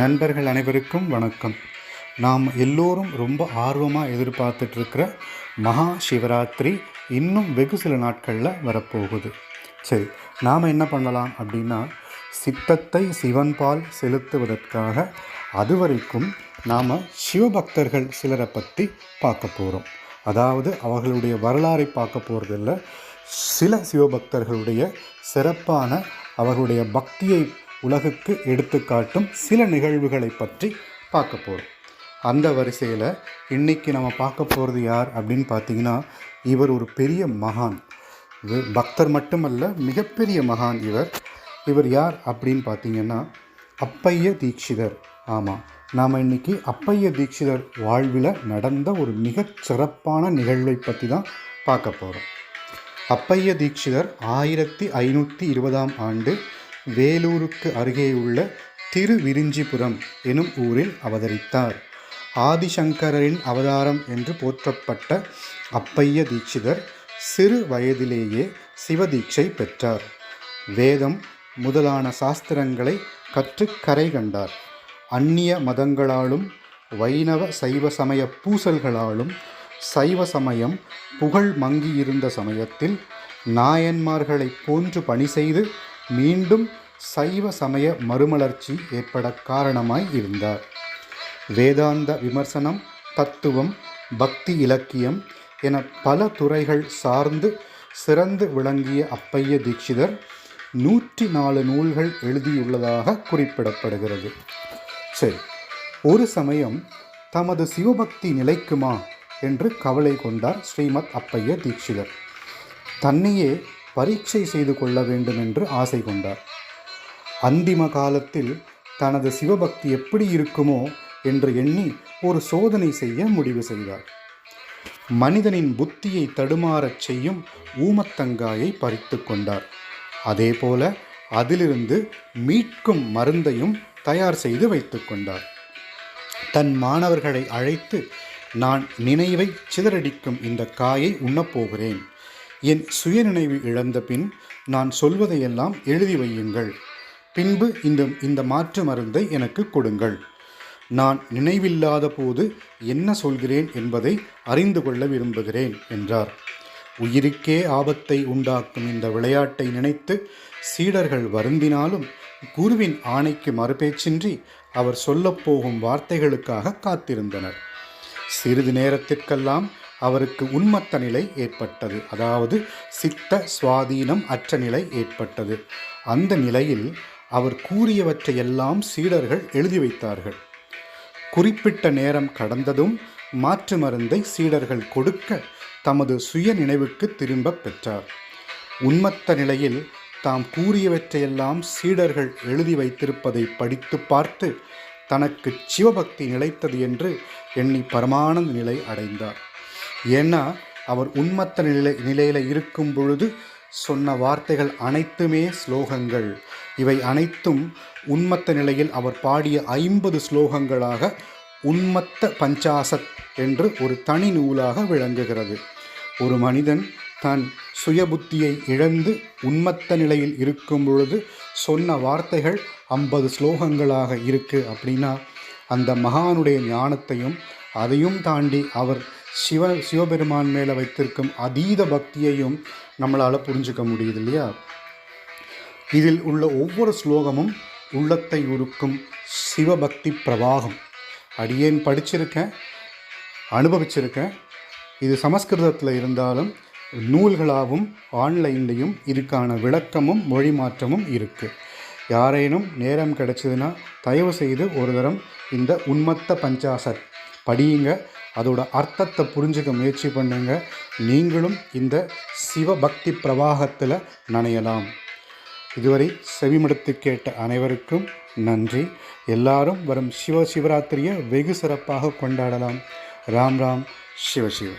நண்பர்கள் அனைவருக்கும் வணக்கம். நாம் எல்லோரும் ரொம்ப ஆர்வமாக எதிர்பார்த்துட்ருக்கிற மகா சிவராத்திரி இன்னும் வெகு சில நாட்களில் வரப்போகுது. சரி நாம் என்ன பண்ணலாம் அப்படின்னா சித்தத்தை சிவன்பால் செலுத்துவதற்காக அதுவரைக்கும் நாம் சிவபக்தர்கள் சிலரை பற்றி பார்க்க போகிறோம் அதாவது அவர்களுடைய வரலாறை பார்க்க போகிறதில்ல சில சிவபக்தர்களுடைய சிறப்பான அவர்களுடைய பக்தியை உலகுக்கு எடுத்துக்காட்டும் சில நிகழ்வுகளை பற்றி பார்க்க போகிறோம் அந்த வரிசையில் இன்னைக்கு நம்ம பார்க்க போகிறது யார் அப்படின்னு பார்த்தீங்கன்னா இவர் ஒரு பெரிய மகான். இது பக்தர் மட்டுமல்ல மிகப்பெரிய மகான் இவர். இவர் யார் அப்படின்னு பார்த்தீங்கன்னா அப்பைய தீட்சிதர். ஆமாம் நாம் இன்றைக்கி அப்பைய தீட்சிதர் வாழ்வில் நடந்த ஒரு மிகச் சிறப்பான நிகழ்வை பற்றி தான் பார்க்க போகிறோம் அப்பைய தீட்சிதர் ஆயிரத்தி ஐநூற்றி இருபதாம் ஆண்டு வேலூருக்கு அருகேயுள்ள திருவிரிஞ்சிபுரம் எனும் ஊரில் அவதரித்தார். ஆதிசங்கரரின் அவதாரம் என்று போற்றப்பட்ட அப்பைய தீட்சிதர் சிறு வயதிலேயே சிவதீட்சை பெற்றார். வேதம் முதலான சாஸ்திரங்களை கற்று கரை கண்டார். அந்நிய மதங்களாலும் வைணவ சைவ சமய பூசல்களாலும் சைவ சமயம் புகழ் மங்கியிருந்த சமயத்தில் நாயன்மார்களைப் போன்று பணி செய்து மீண்டும் சைவ சமய மறுமலர்ச்சி ஏற்பட காரணமாய் இருந்தார். வேதாந்த விமர்சனம் தத்துவம் பக்தி இலக்கியம் என பல துறைகள் சார்ந்து சிறந்து விளங்கிய அப்பைய தீட்சிதர் நூற்றி நாலு நூல்கள் எழுதியுள்ளதாக குறிப்பிடப்படுகிறது. சரி ஒரு சமயம் தமது சிவபக்தி நிலைக்குமா என்று கவலை கொண்டார் ஸ்ரீமத் அப்பைய தீட்சிதர். தன்னையே பரீட்சை செய்து கொள்ள வேண்டும் என்று ஆசை கொண்டார். அந்திம காலத்தில் தனது சிவபக்தி எப்படி இருக்குமோ என்று எண்ணி ஒரு சோதனை செய்ய முடிவு செய்தார். மனிதனின் புத்தியை தடுமாறச் செய்யும் ஊமத்தங்காயை பறித்து கொண்டார். அதேபோல அதிலிருந்து மீட்கும் மருந்தையும் தயார் செய்து வைத்து கொண்டார். தன் மாணவர்களை அழைத்து நான் நினைவை சிதறடிக்கும் இந்த காயை உண்ணப்போகிறேன் என் சுயநினைவு இழந்த பின் நான் சொல்வதையெல்லாம் எழுதி வையுங்கள். பின்பு இந்த இந்த மாற்று மருந்தை எனக்கு கொடுங்கள். நான் நினைவில்லாத போது என்ன சொல்கிறேன் என்பதை அறிந்து கொள்ள விரும்புகிறேன் என்றார். உயிருக்கே ஆபத்தை உண்டாக்கும் இந்த விளையாட்டை நினைத்து சீடர்கள் வருந்தினாலும் குருவின் ஆணைக்கு மறுபேச்சின்றி அவர் சொல்லப்போகும் வார்த்தைகளுக்காக காத்திருந்தனர். சிறிது நேரத்திற்கெல்லாம் அவருக்கு உன்மத்த நிலை ஏற்பட்டது. அதாவது சித்த சுவாதீனம் அற்ற நிலை ஏற்பட்டது. அந்த நிலையில் அவர் கூறியவற்றையெல்லாம் சீடர்கள் எழுதி வைத்தார்கள். குறிப்பிட்ட நேரம் கடந்ததும் மாற்று மருந்தை சீடர்கள் கொடுக்க தமது சுய நினைவுக்கு திரும்ப பெற்றார். உன்மத்த நிலையில் தாம் கூறியவற்றையெல்லாம் சீடர்கள் எழுதி வைத்திருப்பதை படித்து பார்த்து தனக்கு சிவபக்தி நிலைத்தது என்று எண்ணி பரமானந்த நிலை அடைந்தார். ஏன்னா அவர் உன்மத்த நிலை நிலையில் இருக்கும் பொழுது சொன்ன வார்த்தைகள் அனைத்துமே ஸ்லோகங்கள். இவை அனைத்தும் உன்மத்த நிலையில் அவர் பாடிய ஐம்பது ஸ்லோகங்களாக உன்மத்த பஞ்சாசத் என்று ஒரு தனி நூலாக விளங்குகிறது. ஒரு மனிதன் தன் சுயபுத்தியை இழந்து உன்மத்த நிலையில் இருக்கும் பொழுது சொன்ன வார்த்தைகள் ஐம்பது ஸ்லோகங்களாக இருக்குது அப்படின்னா அந்த மகானுடைய ஞானத்தையும் அதையும் தாண்டி அவர் சிவ சிவபெருமான் மேலே வைத்திருக்கும் அதீத பக்தியையும் நம்மளால் புரிஞ்சுக்க முடியுது இல்லையா? இதில் உள்ள ஒவ்வொரு ஸ்லோகமும் உள்ளத்தை உருக்கும் சிவபக்தி பிரவாகம். அடியேன் படிச்சிருக்கேன் அனுபவிச்சிருக்கேன். இது சமஸ்கிருதத்தில் இருந்தாலும் நூல்களாகவும் ஆன்லைன்லேயும் இதுக்கான விளக்கமும் மொழி மாற்றமும் இருக்குது யாரேனும் நேரம் கிடைச்சதுன்னா தயவு செய்து ஒரு தரம் இந்த உன்மத்த பஞ்சாசத் படியுங்க. அதோட அர்த்தத்தை புரிஞ்சுக்க முயற்சி பண்ணுங்க. நீங்களும் இந்த சிவபக்தி பிரவாகத்தில் நனையலாம். இதுவரை செவிமடுத்து கேட்ட அனைவருக்கும் நன்றி. எல்லாரும் வரும் சிவ சிவராத்திரியை வெகு சிறப்பாக கொண்டாடலாம். ராம் ராம் சிவ சிவ.